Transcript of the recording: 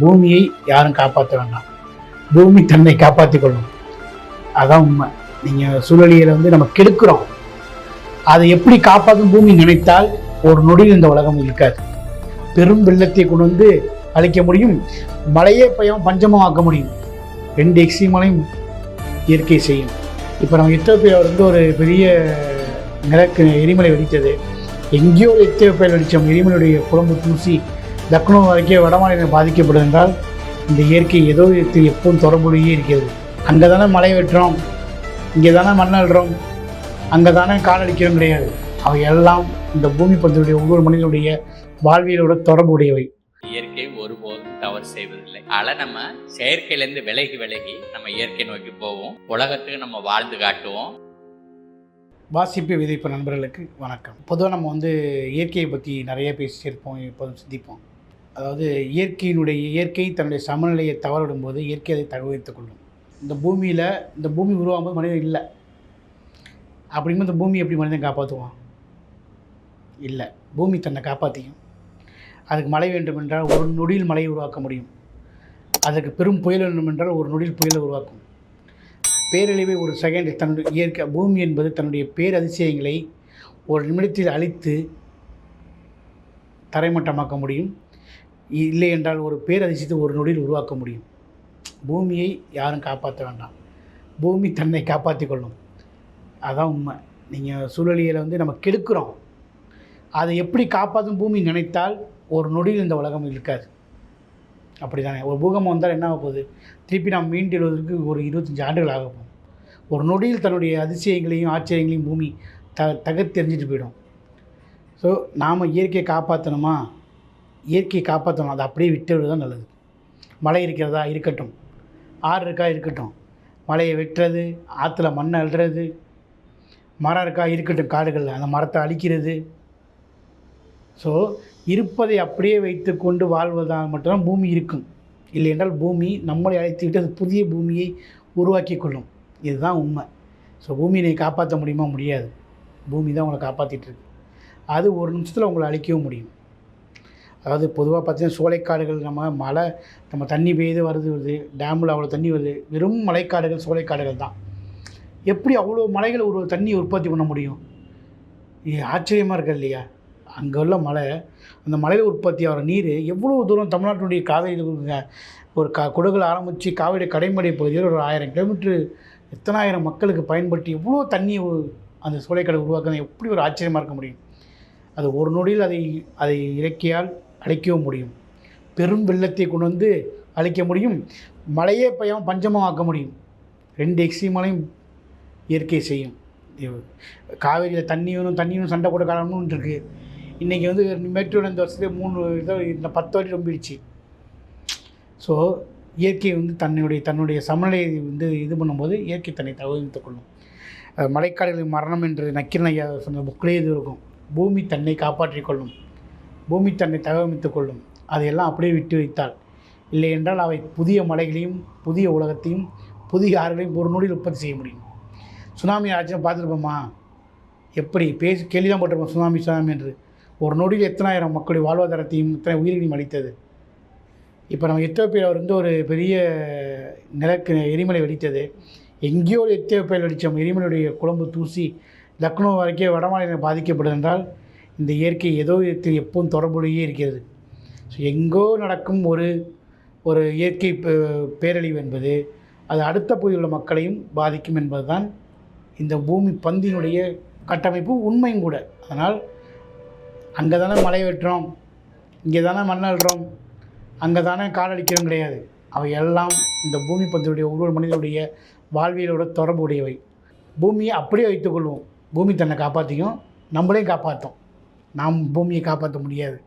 பூமியை யாரும் காப்பாற்ற வேண்டாம். பூமி தன்னை காப்பாற்றி கொள்ளும் அதான் உண்மை. நீங்கள் சூழலியலை வந்து நம்ம கெடுக்கிறோம். அதை எப்படி காப்பாற்றும் பூமி நினைத்தால் ஒரு நொடியில் இந்த உலகம் இருக்காது. பெரும் வெள்ளத்தை கொண்டு வந்து அழிக்க முடியும். மழையே பயம் பஞ்சமும் ஆக்க முடியும். ரெண்டு எக்ஸ்ட்ரீமலையும் இயற்கை செய்யும். இப்போ நம்ம எத்தோப்பியாவில் வந்து ஒரு பெரிய நிலக்கு எரிமலை வெடித்தது. எங்கேயோ ஒரு எத்தியோப்பியாவில் வெடித்தோம் எரிமலையுடைய குழம்பு தூசி லக்னோ வரைக்கும் வடமாநிலம் பாதிக்கப்படும் என்றால் இந்த இயற்கை ஏதோ விதத்தில் எப்பவும் தொடர்புடையே இருக்கிறது. அங்கே தானே மலை வெட்டுறோம். இங்கே தானே மண் அள்ளுறோம் அங்கே தானே காலடிக்கிறோம் கிடையாது. அவை எல்லாம் இந்த பூமி பந்தினுடைய ஒவ்வொரு மனிதனுடைய வாழ்வியலோட தொடர்புடையவை. இயற்கை ஒருபோதும் தவறு செய்வதில்லை. ஆனா நம்ம செயற்கையிலேருந்து விலகி விலகி நம்ம இயற்கை நோக்கி போவோம். உலகத்துக்கு நம்ம வாழ்ந்து காட்டுவோம். வாசிப்பு விதைப்பு நண்பர்களுக்கு வணக்கம். பொதுவாக நம்ம வந்து இயற்கையை பற்றி நிறைய பேசியிருப்போம் எப்போதும் சிந்திப்போம். அதாவது இயற்கையினுடைய இயற்கை தன்னுடைய சமநிலையை தவறிடும் போது இயற்கை அதை தகவலித்துக் கொள்ளும். இந்த பூமியில் இந்த பூமி உருவாகும் போது மனிதன் இல்லை. அப்படிங்கும்போது இந்த பூமி எப்படி மனிதன் காப்பாற்றுவான் இல்லை. பூமி தன்னை காப்பாற்றிக்கும் அதுக்கு மழை வேண்டும் என்றால் ஒரு நொடியில் மழையை உருவாக்க முடியும். அதற்கு பெரும் புயல் வேண்டும் என்றால் ஒரு நொடியில் புயலை உருவாக்கும். பேரழிவை ஒரு செகண்ட் தன்னுடைய இயற்கை பூமி என்பது தன்னுடைய பேரதிசயங்களை ஒரு நிமிடத்தில் அழித்து தரைமட்டமாக்க முடியும். இல்லை என்றால் ஒரு பேரதிசயத்தை ஒரு நொடியில் உருவாக்க முடியும். பூமியை யாரும் காப்பாற்ற வேண்டாம். பூமி தன்னை காப்பாற்றி கொள்ளும். அதான் உண்மை. நீங்கள் சூழலியலை வந்து நம்ம கெடுக்கிறோம். அதை எப்படி காப்பாற்றும் பூமி நினைத்தால் ஒரு நொடியில் இந்த உலகம் இருக்காது. அப்படி தானே ஒரு பூகம்பம் வந்தால் என்ன ஆக போகுது? திருப்பி நாம் மீண்டெழுவதற்கு ஒரு இருபத்தஞ்சி ஆண்டுகள் ஆக போகும். ஒரு நொடியில் தன்னுடைய அதிசயங்களையும் ஆச்சரியங்களையும் பூமி த தகர்த்தெறிஞ்சிட்டு போயிடும். ஸோ நாம் இயற்கையை காப்பாற்றணுமா? இயற்கையை காப்பாற்றணும். அதை அப்படியே விட்டு தான் நல்லது. மழை இருக்கிறதா? இருக்கட்டும். ஆறு இருக்கா? இருக்கட்டும். மலையை வெட்டுறது ஆற்றுல மண்ணை அள்ளுறது மரம் இருக்கா? இருக்கட்டும். காடுகளில் அந்த மரத்தை அழிக்கிறது. ஸோ இருப்பதை அப்படியே வைத்து கொண்டு வாழ்வதால் மட்டும்தான் பூமி இருக்கும். இல்லை என்றால் பூமி நம்மளை அழைத்துக்கிட்டு அது புதிய பூமியை உருவாக்கி கொள்ளும். இதுதான் உண்மை. ஸோ பூமியை காப்பாற்ற முடியுமா? முடியாது. பூமி தான் உங்களை காப்பாற்றிட்டுருக்கு அது ஒரு நிமிஷத்தில் உங்களை அழிக்கவும் முடியும். அதாவது பொதுவாக பார்த்தீங்கன்னா சோலைக்காடுகள் நம்ம மழை நம்ம தண்ணி பெய்து வருது வருது. டேமில் அவ்வளோ தண்ணி வருது. வெறும் மலைக்காடுகள் சோலைக்காடுகள் தான். எப்படி அவ்வளோ மலைகளை ஒரு தண்ணி உற்பத்தி பண்ண முடியும்? ஆச்சரியமாக இருக்குது இல்லையா? அங்கே உள்ள மலை அந்த மலையில் உற்பத்தி ஆகிற நீர் எவ்வளோ தூரம் தமிழ்நாட்டினுடைய காவேரி ஒரு கா குடகுல ஆரம்பித்து காவேரி கடைமடை பகுதியில் ஒரு ஆயிரம் கிலோமீட்ரு எத்தனாயிரம் மக்களுக்கு பயன்பட்டு எவ்வளோ தண்ணி அந்த சோலைக்கடை உருவாக்குறது எப்படி ஒரு ஆச்சரியமாக இருக்க முடியும்? அது ஒரு நொடியில் அதை அதை இறக்கியால் அழிக்கவும் முடியும். பெரும் வெள்ளத்தை கொண்டு வந்து அழிக்க முடியும். மழையே பயம் பஞ்சமும் ஆக்க முடியும். ரெண்டு எக்ஸ்ட்ரீமலையும் இயற்கை செய்யும். காவேரியில் தண்ணி வேணும் தண்ணி வேணும் சண்டை போட காலம்னு இருக்குது இன்றைக்கி வந்து மேட்டூர் இந்த வருஷத்துலேயே மூணு இதை இந்த பத்து வாட்டி ரொம்பிடுச்சு. ஸோ இயற்கை வந்து தன்னுடைய தன்னுடைய சமநிலையை வந்து இது பண்ணும்போது இயற்கை தன்னை தகவலித்துக் கொள்ளும். மழைக்காடுகளின் மரணம் என்று நக்கீரன் ஐயா சொன்ன புக்கிலே இது இருக்கும். பூமி தன்னை காப்பாற்றிக் கொள்ளும். பூமி தன்னை தகவமைத்துக் கொள்ளும். அதையெல்லாம் அப்படியே விட்டு வைத்தாள். இல்லை என்றால் அவை புதிய மலைகளையும் புதிய உலகத்தையும் புதிய ஆறுகளையும் ஒரு நொடியில் உற்பத்தி செய்ய முடியும். சுனாமி ஆச்சும் பார்த்துருப்போமா? எப்படி? பேசி கேள்வி தான் போட்டிருப்போம் சுனாமி சுனாமி என்று. ஒரு நொடியில் எத்தனாயிரம் மக்களுடைய வாழ்வாதாரத்தையும் இத்தனை உயிர்களையும் அளித்தது இப்போ நம்ம எத்தியோப்பியாவில் வந்து ஒரு பெரிய நிலக்கு எரிமலை வெடித்தது. எங்கேயோ ஒரு எத்தோப்பியாவில் வெடித்தோம் எரிமலையுடைய குழம்பு தூசி லக்னோ வரைக்கும் வடமாநிலம் பாதிக்கப்படுது என்றால் இந்த இயற்கை ஏதோ விதத்தில் எப்பவும் தொடர்புடையே இருக்கிறது. ஸோ எங்கோ நடக்கும் ஒரு ஒரு இயற்கை பே- பேரழிவு என்பது அது அடுத்த பகுதியில் உள்ள மக்களையும் பாதிக்கும் என்பதுதான் இந்த பூமி பந்தினுடைய கட்டமைப்பு உண்மையும் கூட. அதனால் அங்கே தானே மலை வெட்டுறோம் இங்கே தானே மண் அழுறோம் அங்கே தானே காலடிக்கிறோம் கிடையாது. அவை எல்லாம் இந்த பூமி பந்தினுடைய ஒவ்வொரு மனிதனுடைய வாழ்வியலோட தொடர்புடையவை. பூமியை அப்படியே வைத்துக்கொள்வோம் பூமி தன்னை காப்பாற்றிக்கும் நம்மளையும் காப்பாற்றும் நாம் பூமியை காப்பாற்ற முடியாது.